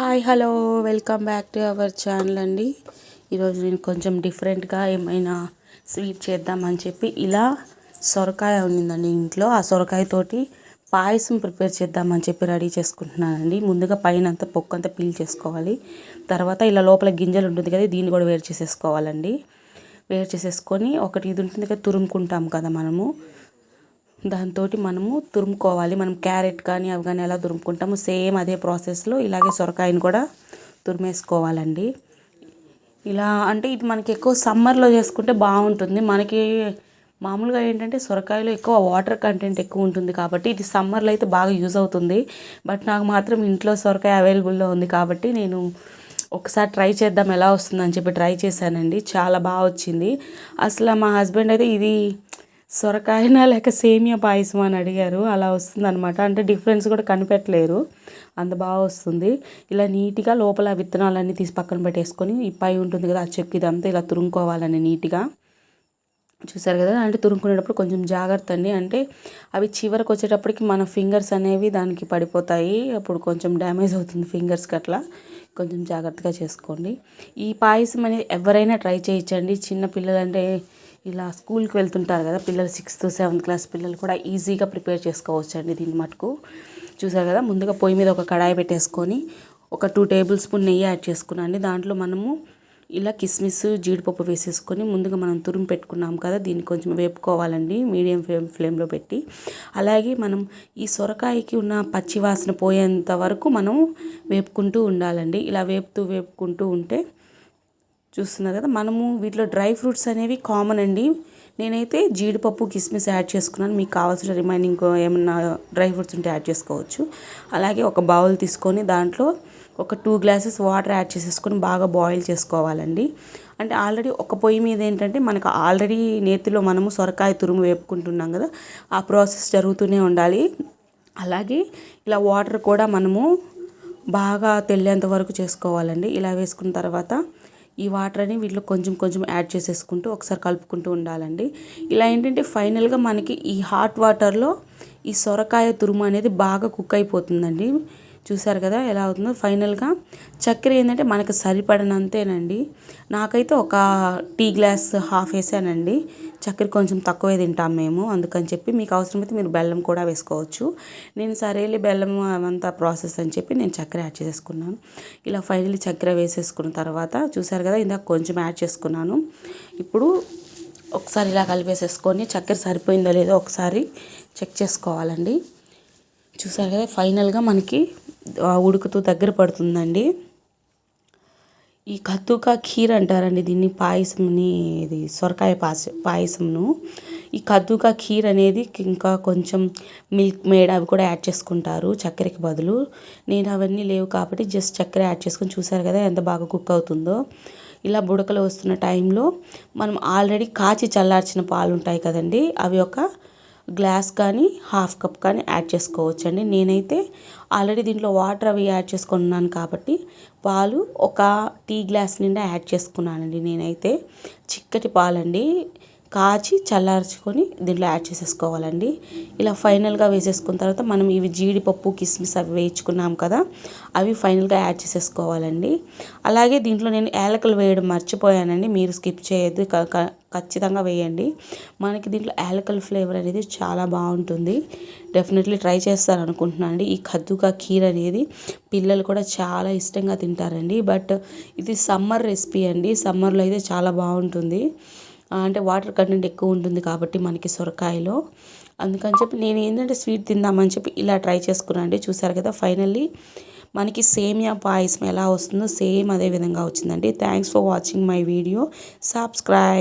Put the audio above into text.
Hi hello welcome back to our channel అండి. ఈరోజు నేను కొంచెం డిఫరెంట్గా ఏమైనా స్వీట్ చేద్దామని చెప్పి ఇలా సొరకాయ ఉండిందండి ఇంట్లో. ఆ సొరకాయతోటి పాయసం ప్రిపేర్ చేద్దామని చెప్పి రెడీ చేసుకుంటున్నానండి. ముందుగా పైన అంతా పొక్కు అంతా పీల్ చేసుకోవాలి. తర్వాత ఇలా లోపల గింజలు ఉంటుంది కదా దీన్ని కూడా వేరు చేసేసుకోవాలండి. వేరు చేసేసుకొని ఒకటి ఇది ఉంటుంది కదా తురుముకుంటాం కదా మనము. దాంతో మనము తురుముకోవాలి. మనం క్యారెట్ కానీ అవి కానీ ఎలా తురుముకుంటామో సేమ్ అదే ప్రాసెస్లో ఇలాగే సొరకాయని కూడా తురిమేసుకోవాలండి. ఇలా అంటే ఇది మనకి ఎక్కువ సమ్మర్లో చేసుకుంటే బాగుంటుంది. మనకి మామూలుగా ఏంటంటే సొరకాయలో ఎక్కువ వాటర్ కంటెంట్ ఎక్కువ ఉంటుంది కాబట్టి ఇది సమ్మర్లో అయితే బాగా యూజ్ అవుతుంది. బట్ నాకు మాత్రం ఇంట్లో సొరకాయ అవైలబుల్లో ఉంది కాబట్టి నేను ఒకసారి ట్రై చేద్దాం ఎలా వస్తుందని చెప్పి ట్రై చేశానండి. చాలా బాగా వచ్చింది. అసలు మా హస్బెండ్ అయితే ఇది సొరకాయనా లేక సేమియా పాయసం అని అడిగారు. అలా వస్తుంది అనమాట అంటే డిఫరెన్స్ కూడా కనిపెట్టలేరు. అంత బాగా వస్తుంది. ఇలా నీట్గా లోపల విత్తనాలన్నీ తీసి పక్కన పెట్టేసుకొని ఈ పై ఉంటుంది కదా ఆ చెక్కు ఇదంతా ఇలా తురుముకోవాలని నీట్గా. చూసారు కదా అంటే తురుముకునేటప్పుడు కొంచెం జాగ్రత్త అండి. అంటే అవి చివరికి వచ్చేటప్పటికి మన ఫింగర్స్ అనేవి దానికి పడిపోతాయి. అప్పుడు కొంచెం డ్యామేజ్ అవుతుంది ఫింగర్స్కి అట్లా కొంచెం జాగ్రత్తగా చేసుకోండి. ఈ పాయసం అనేది ఎవరైనా ట్రై చేయించండి చిన్న పిల్లలంటే ఇలా స్కూల్కి వెళ్తుంటారు కదా పిల్లలు సిక్స్త్ సెవెంత్ క్లాస్ పిల్లలు కూడా ఈజీగా ప్రిపేర్ చేసుకోవచ్చు అండి దీని మటుకు. చూసారు కదా ముందుగా పొయ్యి మీద ఒక కడాయి పెట్టేసుకొని ఒక టూ టేబుల్ స్పూన్ నెయ్యి యాడ్ చేసుకున్నాను దాంట్లో మనము ఇలా కిస్మిస్ జీడిపప్పు వేసేసుకొని ముందుగా మనం తురుము పెట్టుకున్నాం కదా దీన్ని కొంచెం వేపుకోవాలండి మీడియం ఫ్లేమ్ ఫ్లేమ్లో పెట్టి. అలాగే మనం ఈ సొరకాయకి ఉన్న పచ్చి వాసన పోయేంత వరకు మనం వేపుకుంటూ ఉండాలండి. ఇలా వేపుతూ వేపుకుంటూ ఉంటే చూస్తున్నారు కదా మనము వీటిలో డ్రై ఫ్రూట్స్ అనేవి కామన్ అండి. నేనైతే జీడిపప్పు కిస్మిస్ యాడ్ చేసుకున్నాను. మీకు కావాల్సిన రిమైనింగ్ ఏమన్నా డ్రై ఫ్రూట్స్ ఉంటే యాడ్ చేసుకోవచ్చు. అలాగే ఒక బౌల్ తీసుకొని దాంట్లో ఒక టూ గ్లాసెస్ వాటర్ యాడ్ చేసేసుకొని బాగా బాయిల్ చేసుకోవాలండి. అంటే ఆల్రెడీ ఒక పొయ్యి మీద ఏంటంటే మనకు ఆల్రెడీ నేతిలో మనము సొరకాయ తురుము వేపుకుంటున్నాం కదా ఆ ప్రాసెస్ జరుగుతూనే ఉండాలి. అలాగే ఇలా వాటర్ కూడా మనము బాగా తెల్లేంత వరకు చేసుకోవాలండి. ఇలా వేసుకున్న తర్వాత ఈ వాటర్ అని వీటిలో కొంచెం కొంచెం యాడ్ చేసేసుకుంటూ ఒకసారి కలుపుకుంటూ ఉండాలండి. ఇలా ఏంటంటే ఫైనల్గా మనకి ఈ హాట్ వాటర్లో ఈ సొరకాయ తురుము అనేది బాగా కుక్ అయిపోతుందండి. చూసారు కదా ఎలా అవుతుందో. ఫైనల్గా చక్కెర ఏంటంటే మనకు సరిపడనంతేనండి. నాకైతే ఒక టీ గ్లాస్ హాఫ్ వేసానండి. చక్కెర కొంచెం తక్కువే తింటాం మేము అందుకని చెప్పి మీకు అవసరమైతే మీరు బెల్లం కూడా వేసుకోవచ్చు. నేను సరేలే బెల్లం అవంతా ప్రాసెస్ అని చెప్పి నేను చక్కెర యాడ్ చేసేసుకున్నాను. ఇలా ఫైనల్లీ చక్కెర వేసేసుకున్న తర్వాత చూసారు కదా ఇందాక కొంచెం యాడ్ చేసుకున్నాను. ఇప్పుడు ఒకసారి ఇలా కలిపేసేసుకొని చక్కెర సరిపోయిందో లేదో ఒకసారి చెక్ చేసుకోవాలండి. చూసారు కదా ఫైనల్గా మనకి ఉడుకుతూ దగ్గర పడుతుందండి. ఈ కద్దుకా ఖీర్ అంటారండి దీన్ని పాయసంని ఇది సొరకాయ పాయస పాయసంను. ఈ కద్దుకా ఖీర్ అనేది ఇంకా కొంచెం మిల్క్ మేడ్ అవి కూడా యాడ్ చేసుకుంటారు చక్కెరకి బదులు. నేను అవన్నీ లేవు కాబట్టి జస్ట్ చక్కెర యాడ్ చేసుకొని చూసారు కదా ఎంత బాగా కుక్ అవుతుందో. ఇలా బుడకలు వస్తున్న టైంలో మనం ఆల్రెడీ కాచి చల్లార్చిన పాలు ఉంటాయి కదండి అవి ఒక గ్లాస్ కానీ హాఫ్ కప్ కానీ యాడ్ చేసుకోవచ్చండి. నేనైతే ఆల్రెడీ దీంట్లో వాటర్ అవి యాడ్ చేసుకున్నాను కాబట్టి పాలు ఒక టీ గ్లాస్ నిండా యాడ్ చేసుకున్నానండి. నేనైతే చిక్కటి పాలండి. కాచి చల్లార్చుకొని దీంట్లో యాడ్ చేసేసుకోవాలండి. ఇలా ఫైనల్గా వేసేసుకున్న తర్వాత మనం ఇవి జీడిపప్పు కిస్మిస్ అవి వేయించుకున్నాం కదా అవి ఫైనల్గా యాడ్ చేసేసుకోవాలండి. అలాగే దీంట్లో నేను ఏలకలు వేయడం మర్చిపోయానండి. మీరు స్కిప్ చేయొద్దు. ఖచ్చితంగా వేయండి. మనకి దీంట్లో యాలకల్ ఫ్లేవర్ అనేది చాలా బాగుంటుంది. డెఫినెట్లీ ట్రై చేస్తారు అనుకుంటున్నాను అండి ఈ కద్దుకా ఖీర్ అనేది పిల్లలు కూడా చాలా ఇష్టంగా తింటారండి. బట్ ఇది సమ్మర్ రెసిపీ అండి. సమ్మర్లో అయితే చాలా బాగుంటుంది. అంటే వాటర్ కంటెంట్ ఎక్కువ ఉంటుంది కాబట్టి మనకి సొరకాయలో. అందుకని చెప్పి నేను ఏంటంటే స్వీట్ తిందామని చెప్పి ఇలా ట్రై చేసుకున్నాను అండి. చూసారు కదా ఫైనల్లీ మనకి సేమియా పాయసం ఎలా వస్తుందో సేమ్ అదే విధంగా వచ్చిందండి. Thanks for watching my video subscribe